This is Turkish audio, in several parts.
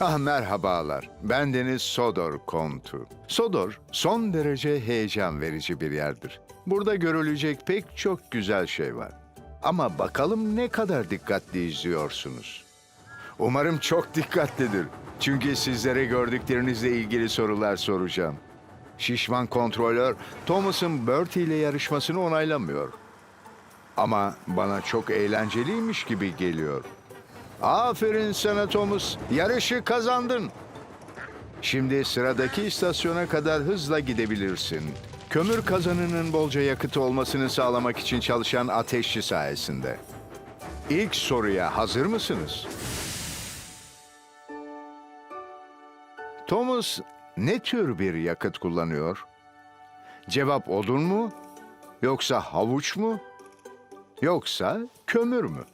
Ah merhabalar. Ben Deniz Sodor Kontu. Sodor son derece heyecan verici bir yerdir. Burada görülecek pek çok güzel şey var. Ama bakalım ne kadar dikkatli izliyorsunuz. Umarım çok dikkatlidir. Çünkü sizlere gördüklerinizle ilgili sorular soracağım. Şişman kontrolör Thomas'ın Bertie ile yarışmasını onaylamıyor. Ama bana çok eğlenceliymiş gibi geliyor. Aferin sana Thomas. Yarışı kazandın. Şimdi sıradaki istasyona kadar hızla gidebilirsin. Kömür kazanının bolca yakıtı olmasını sağlamak için çalışan ateşçi sayesinde. İlk soruya hazır mısınız? Thomas ne tür bir yakıt kullanıyor? Cevap odun mu? Yoksa havuç mu? Yoksa kömür mü?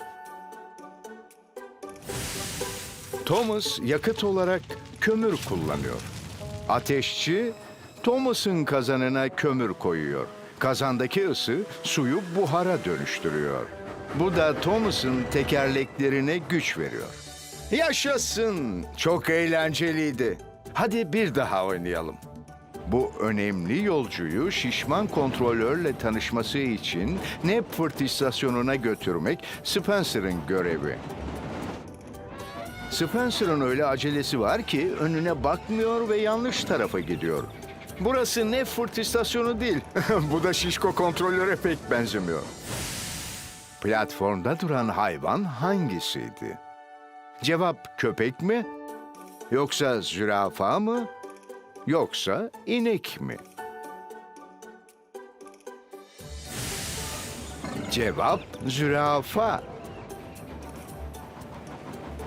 Thomas yakıt olarak kömür kullanıyor. Ateşçi Thomas'ın kazanına kömür koyuyor. Kazandaki ısı suyu buhara dönüştürüyor. Bu da Thomas'ın tekerleklerine güç veriyor. Yaşasın! Çok eğlenceliydi. Hadi bir daha oynayalım. Bu önemli yolcuyu şişman kontrolörle tanışması için Knepford istasyonuna götürmek Spencer'ın görevi. Spencer'ın öyle acelesi var ki önüne bakmıyor ve yanlış tarafa gidiyor. Burası Neffurt istasyonu değil. Bu da şişko kontrolöre pek benzemiyor. Platformda duran hayvan hangisiydi? Cevap köpek mi? Yoksa zürafa mı? Yoksa inek mi? Cevap zürafa.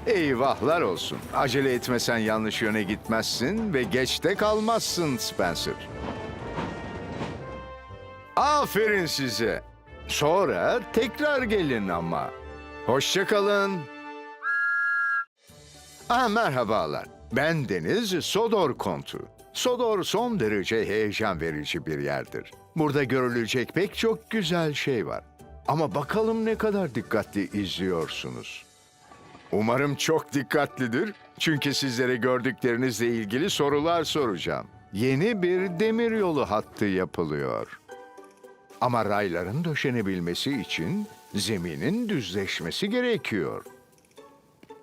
Eyvahlar olsun. Acele etmesen yanlış yöne gitmezsin ve geçte kalmazsın Spencer. Aferin size. Sonra tekrar gelin ama. Hoşça kalın. Ah merhabalar. Ben Deniz Sodor Kontu. Sodor son derece heyecan verici bir yerdir. Burada görülecek pek çok güzel şey var. Ama bakalım ne kadar dikkatli izliyorsunuz. Umarım çok dikkatlidir. Çünkü sizlere gördüklerinizle ilgili sorular soracağım. Yeni bir demiryolu hattı yapılıyor. Ama rayların döşenebilmesi için zeminin düzleşmesi gerekiyor.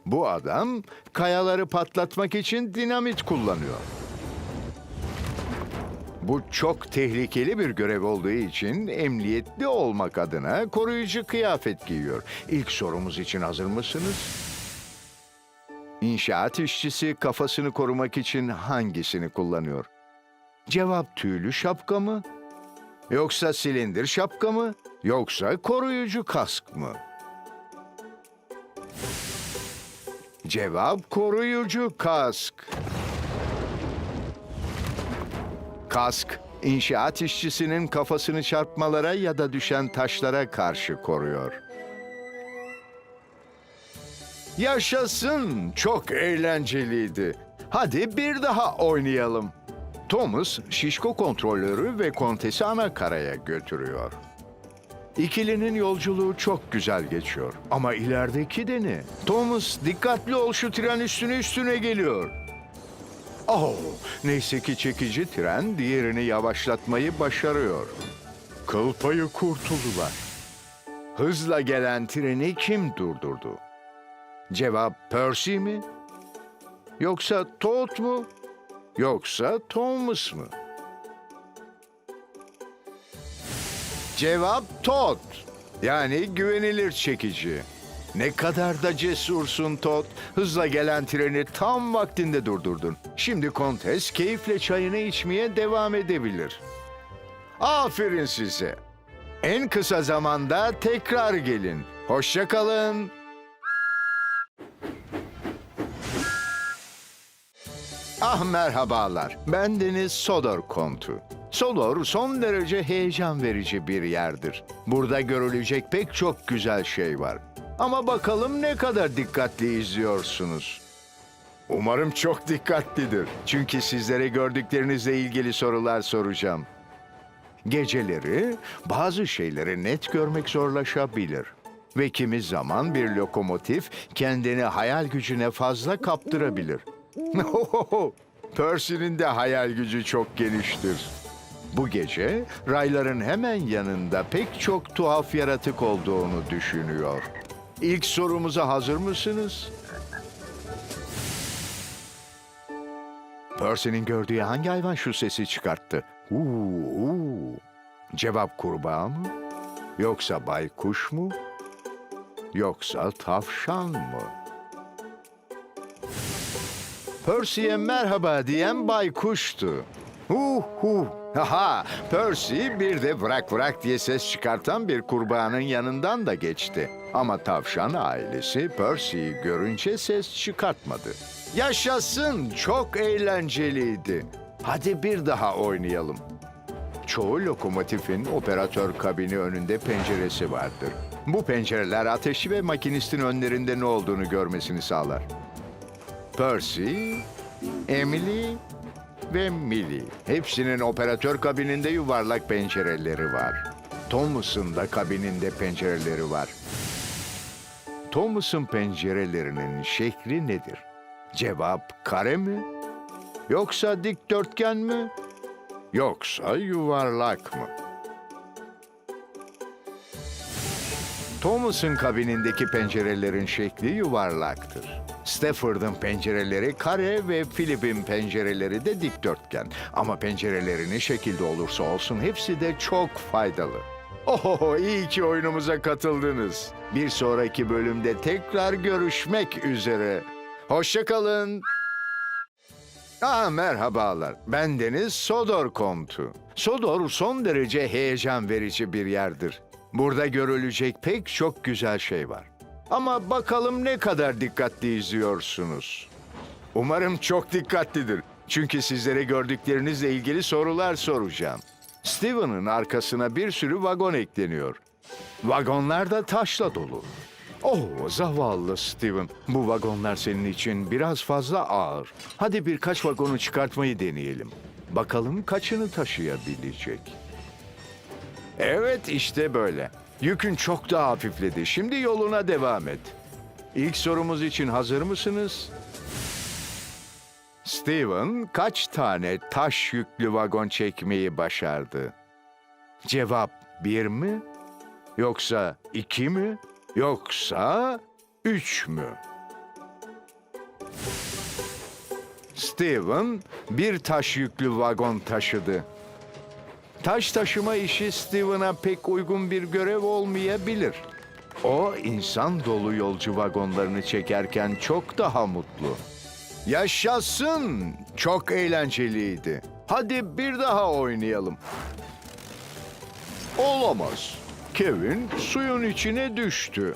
Bu adam kayaları patlatmak için dinamit kullanıyor. Bu çok tehlikeli bir görev olduğu için emniyetli olmak adına koruyucu kıyafet giyiyor. İlk sorumuz için hazır mısınız? İnşaat işçisi kafasını korumak için hangisini kullanıyor? Cevap tüylü şapka mı? Yoksa silindir şapka mı? Yoksa koruyucu kask mı? Cevap koruyucu kask. Kask, inşaat işçisinin kafasını çarpmalara ya da düşen taşlara karşı koruyor. Yaşasın, çok eğlenceliydi. Hadi bir daha oynayalım. Thomas, şişko kontrolörü ve kontesi ana karaya götürüyor. İkilinin yolculuğu çok güzel geçiyor. Ama ilerideki de ne? Thomas, dikkatli ol şu tren üstüne üstüne geliyor. Oh, neyse ki çekici tren diğerini yavaşlatmayı başarıyor. Kıl payı kurtuldular. Hızla gelen treni kim durdurdu? Cevap Percy mi? Yoksa Toad mu? Yoksa Thomas mı? Cevap Todd. Yani güvenilir çekici. Ne kadar da cesursun Todd. Hızla gelen treni tam vaktinde durdurdun. Şimdi kontes keyifle çayını içmeye devam edebilir. Aferin size. En kısa zamanda tekrar gelin. Hoşça kalın. Ah merhabalar. Ben Deniz Sodor Kontu. Sodor son derece heyecan verici bir yerdir. Burada görülecek pek çok güzel şey var. Ama bakalım ne kadar dikkatli izliyorsunuz. Umarım çok dikkatlidir. Çünkü sizlere gördüklerinizle ilgili sorular soracağım. Geceleri bazı şeyleri net görmek zorlaşabilir. Ve kimi zaman bir lokomotif kendini hayal gücüne fazla kaptırabilir. Percy'nin de hayal gücü çok geniştir. Bu gece rayların hemen yanında pek çok tuhaf yaratık olduğunu düşünüyor. İlk sorumuza hazır mısınız? Percy'nin gördüğü hangi hayvan şu sesi çıkarttı? Uuu, uuu. Cevap kurbağa mı? Yoksa baykuş mu? Yoksa tavşan mı? Percy'ye merhaba diyen baykuştu. Hu hu. Haha, Percy bir de bırak bırak diye ses çıkartan bir kurbağanın yanından da geçti. Ama tavşan ailesi Percy'yi görünce ses çıkartmadı. Yaşasın, çok eğlenceliydi. Hadi bir daha oynayalım. Çoğu lokomotifin operatör kabini önünde penceresi vardır. Bu pencereler ateşi ve makinistin önlerinde ne olduğunu görmesini sağlar. Percy, Emily ve Millie. Hepsinin operatör kabininde yuvarlak pencereleri var. Thomas'ın da kabininde pencereleri var. Thomas'ın pencerelerinin şekli nedir? Cevap kare mi? Yoksa dikdörtgen mi? Yoksa yuvarlak mı? Thomas'ın kabinindeki pencerelerin şekli yuvarlaktır. Stafford'ın pencereleri kare ve Philip'in pencereleri de dikdörtgen. Ama pencereleri ne şekilde olursa olsun hepsi de çok faydalı. Oho iyi ki oyunumuza katıldınız. Bir sonraki bölümde tekrar görüşmek üzere. Hoşçakalın. Aa, merhabalar. Ben Deniz Sodor Kontu. Sodor son derece heyecan verici bir yerdir. Burada görülecek pek çok güzel şey var. Ama bakalım ne kadar dikkatli izliyorsunuz. Umarım çok dikkatlidir. Çünkü sizlere gördüklerinizle ilgili sorular soracağım. Steven'ın arkasına bir sürü vagon ekleniyor. Vagonlar da taşla dolu. Oh zavallı Steven. Bu vagonlar senin için biraz fazla ağır. Hadi birkaç vagonu çıkartmayı deneyelim. Bakalım kaçını taşıyabilecek. Evet işte böyle. Yükün çok daha hafifledi. Şimdi yoluna devam et. İlk sorumuz için hazır mısınız? Steven kaç tane taş yüklü vagon çekmeyi başardı? Cevap bir mi? Yoksa iki mi? Yoksa üç mü? Steven bir taş yüklü vagon taşıdı. Taş taşıma işi Steven'a pek uygun bir görev olmayabilir. O insan dolu yolcu vagonlarını çekerken çok daha mutlu. Yaşasın! Çok eğlenceliydi. Hadi bir daha oynayalım. Olamaz. Kevin suyun içine düştü.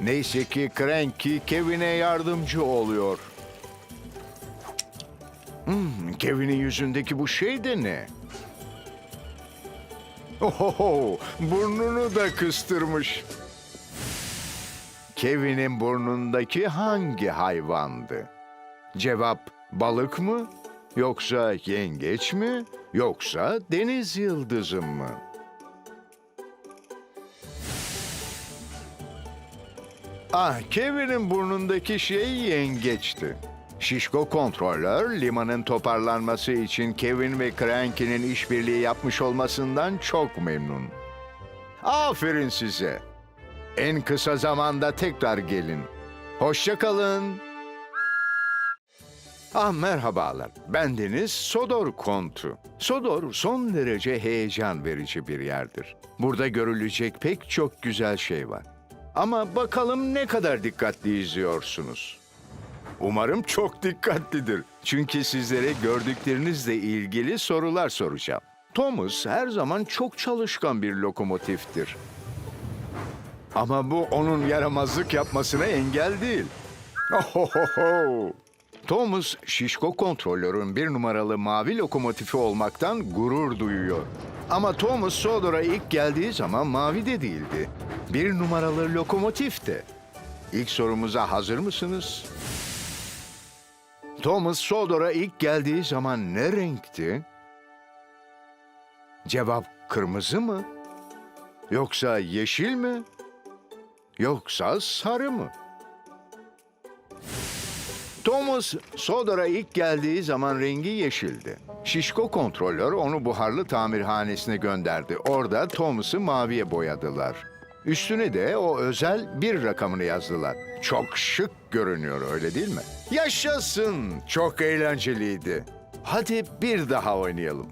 Neyse ki Cranky Kevin'e yardımcı oluyor. Hmm, Kevin'in yüzündeki bu şey de ne? Oho, burnunu da kıstırmış. Kevin'in burnundaki hangi hayvandı? Cevap balık mı? Yoksa yengeç mi? Yoksa deniz yıldızı mı? Ah, Kevin'in burnundaki şey yengeçti. Şişko kontrolör limanın toparlanması için Kevin ve Cranky'nin işbirliği yapmış olmasından çok memnun. Aferin size. En kısa zamanda tekrar gelin. Hoşça kalın. Ah merhabalar. Ben Deniz Sodor Kontu. Sodor son derece heyecan verici bir yerdir. Burada görülecek pek çok güzel şey var. Ama bakalım ne kadar dikkatli izliyorsunuz. Umarım çok dikkatlidir. Çünkü sizlere gördüklerinizle ilgili sorular soracağım. Thomas her zaman çok çalışkan bir lokomotiftir. Ama bu onun yaramazlık yapmasına engel değil. Ohohoho! Thomas, şişko kontrolörün bir numaralı mavi lokomotifi olmaktan gurur duyuyor. Ama Thomas Sodor'a ilk geldiği zaman mavi de değildi. Bir numaralı lokomotifti. İlk sorumuza hazır mısınız? Thomas Sodor'a ilk geldiği zaman ne renkti? Cevap kırmızı mı? Yoksa yeşil mi? Yoksa sarı mı? Thomas Sodor'a ilk geldiği zaman rengi yeşildi. Şişko kontrolör onu buharlı tamirhanesine gönderdi. Orada Thomas'ı maviye boyadılar. Üstüne de o özel bir rakamını yazdılar. Çok şık görünüyor öyle değil mi? Yaşasın! Çok eğlenceliydi. Hadi bir daha oynayalım.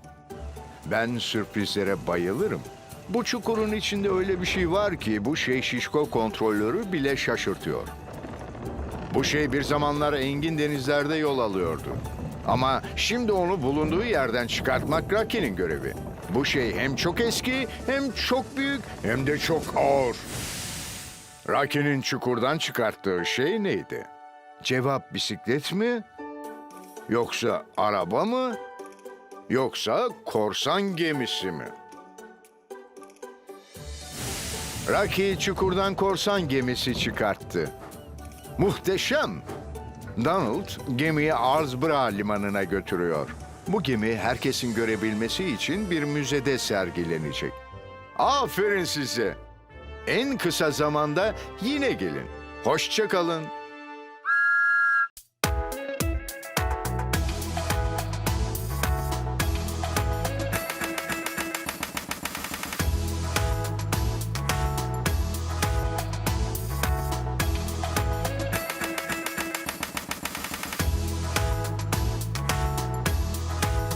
Ben sürprizlere bayılırım. Bu çukurun içinde öyle bir şey var ki bu şey şişko kontrolörü bile şaşırtıyor. Bu şey bir zamanlar engin denizlerde yol alıyordu. Ama şimdi onu bulunduğu yerden çıkartmak Rocky'nin görevi. Bu şey hem çok eski, hem çok büyük, hem de çok ağır. Rocky'nin çukurdan çıkarttığı şey neydi? Cevap bisiklet mi? Yoksa araba mı? Yoksa korsan gemisi mi? Rocky çukurdan korsan gemisi çıkarttı. Muhteşem! Donald gemiyi Arzbra limanına götürüyor. Bu gemi herkesin görebilmesi için bir müzede sergilenecek. Aferin size! En kısa zamanda yine gelin. Hoşça kalın.